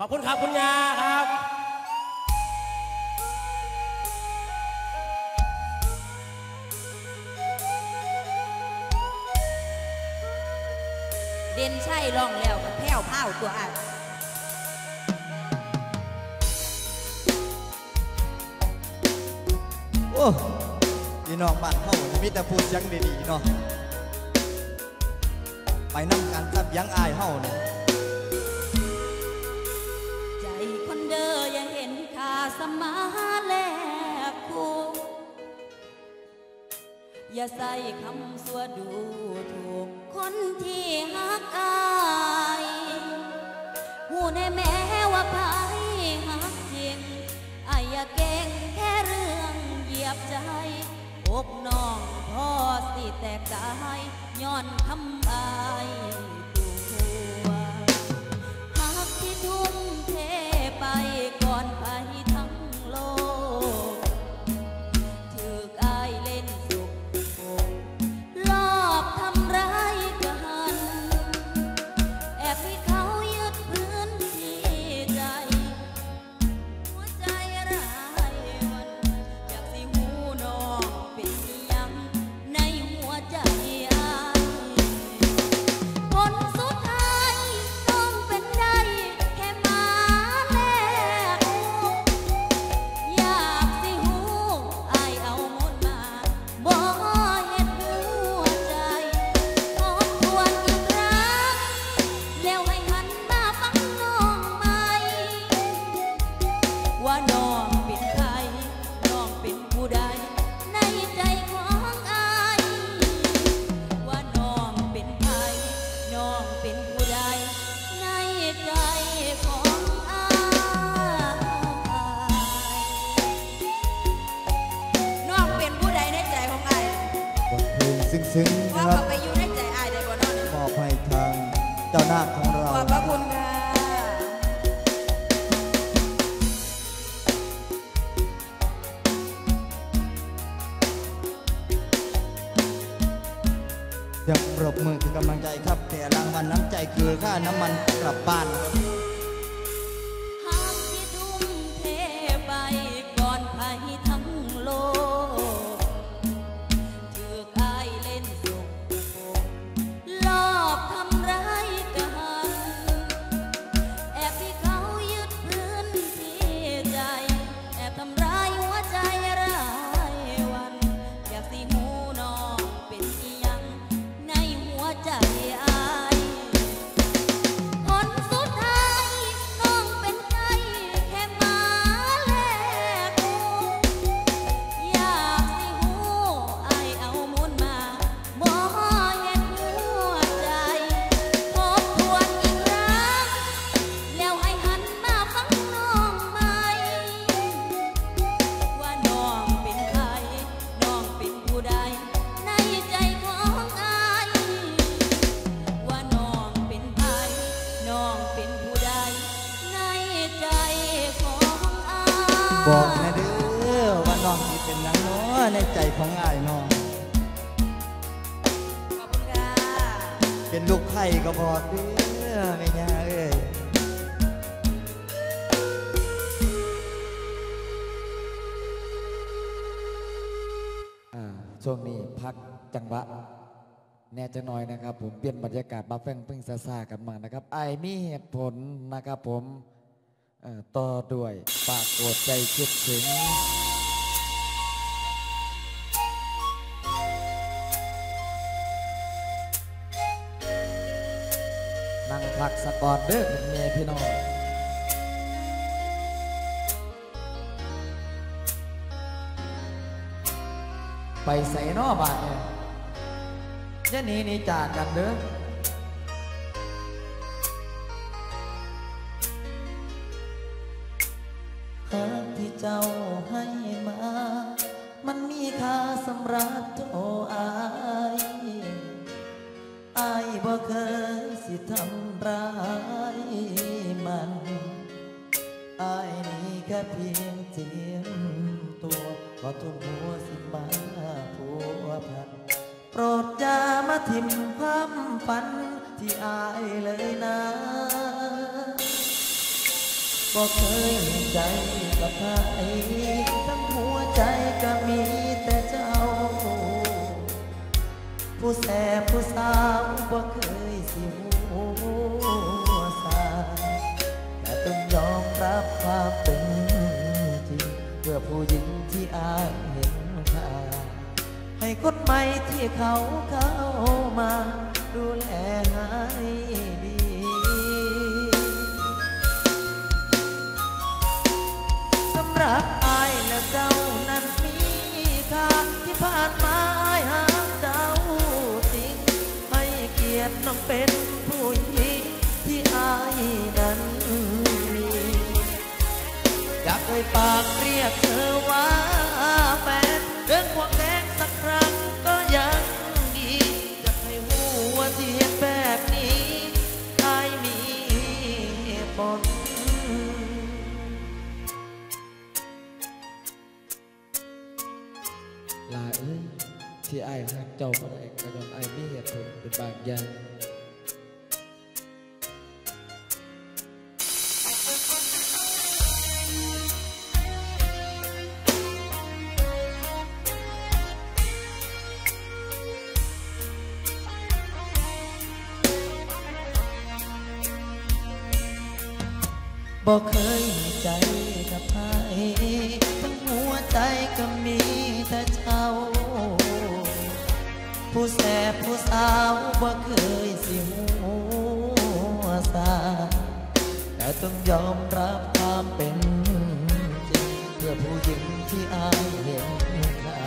ขอบคุณครับคุณยาครับ เด่นใช่ร้องแล้วกับแพ้วพ้าวตัวอ้ายโอ้พี่น้องบ้านเฮามีแต่พูดเสียังดีๆเนาะไปนำกันครับยังอายเฮาเนี่ย สมาแลกคู่อย่าใส่คำสัวดูถูกคนที่หักอายหูในแม้ว่าพายหักจริงอายอย่าเก่งแค่เรื่องเหยียบใจอกน้องพ่อสิแตกตายย้อนคำอาย ซึ้งๆว่านะครับเขาไปอยู่ในใจอายได้บ่น้องมอบให้ทางเจ้านาคของเราขอบพระคุณค่ะ เสียงปรบมือคือกำลังใจครับแต่รางวัลน้ำใจคือค่าน้ำมันกลับบ้าน เป็นลูกไผ่ก็บอเด้อไม่ยาเอ้ยอ่าช่วงนี้พักจังหวะแน่จะน้อยนะครับ ผมเปลี่ยนบรรยากาศมาแฟงเพิ่งซาซากันมานะครับไอมีเหตุผลนะครับผมต่อด้วยปากโกรธใจคิดถึง นั่งพักสะกอนเด้อคุณเมย์พี่น้องไปใส่นอบาทเนี่ยจะหนีหนีจากกันเด้อหากที่เจ้าให้มา มันมีค่าสำหรับโตอายอายบ่เคยสิทำ ร้ายมันอายนี่แค่เพียงเจียมตัวก็ทุ่มหัวสิมาผัวพัน โปรดอย่ามาทิมความฝันที่อายเลยนะบ่เคยใจกับใครทั้งหัวใจก็มีแต่เจ้า ผู้แสบผู้สาวบ่เคย รับความเป็นจริงเพื่อผู้หญิงที่อายเห็นค่าให้คนใหม่ที่เขาเข้ามา ดูแลให้ดี เอ่ยปากเรียกเธอว่าแฟนเรื่องควงแดงสักครั้งก็ยังดีอยากให้หูว่าที่เห็นแบบนี้อายมีเหตุผลลาเอ้ยที่ไอ้หักเจ้าบ่ได้ก็ย้อนไอ้มีเหตุผลเป็นบางอย่าง บอกเคยมีใจกับใครทั้งหัวใจก็มีแต่เจ้า ผู้แสบผู้สาวบ่เคยสิหัวสาแต่ต้องยอมรับความเป็นจริงเพื่อผู้หญิงที่อายเห็นค่า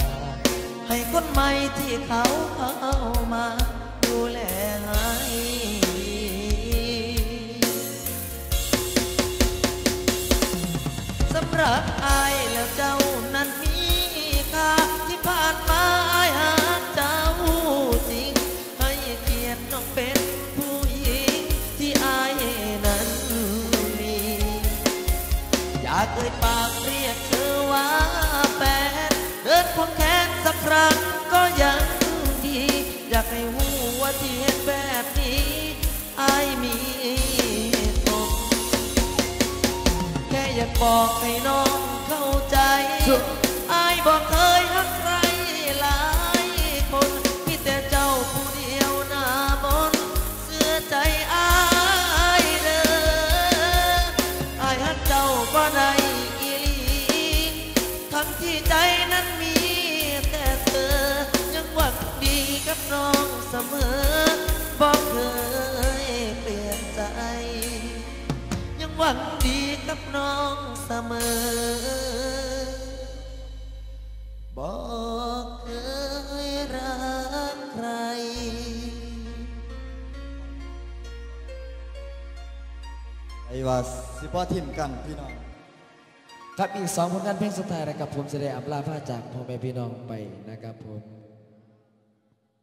ให้คนใหม่ที่เขาเข้ามา รับอายแล้วเจ้านั้นมีค่าที่ผ่านมาอายหาเจ้าจริง ให้เกียรติน้องเป็นผู้หญิงที่อายนั้นมี อยากเอ่ยปากเรียกเธอว่าแฟนเดินควงแขนสักครั้งก็ยังดี อยากให้หูว่าที่เห็นแบบนี้อายมี อยากบอกให้น้องเข้าใจอายบอกเคยรักใครหลายคนมีแต่เจ้าผู้เดียวหน้ามนเสื้อใจอายเด้ออายฮักเจ้าก็ได้อีหลีทั้งที่ใจนั้นมีแต่เธอยังหวังดีกับน้องเสมอบอกเคยเปลี่ยนใจ ยังหวังดี กับน้องเสมอ บอกเคยรักใคร ไอ้ว่าสิพ่อทิมกันพี่น้อง ครับอีกสองผลงานเพลงสุดท้ายนะครับผมจะได้อำลาพาจากพ่อแม่พี่น้องไปนะครับผม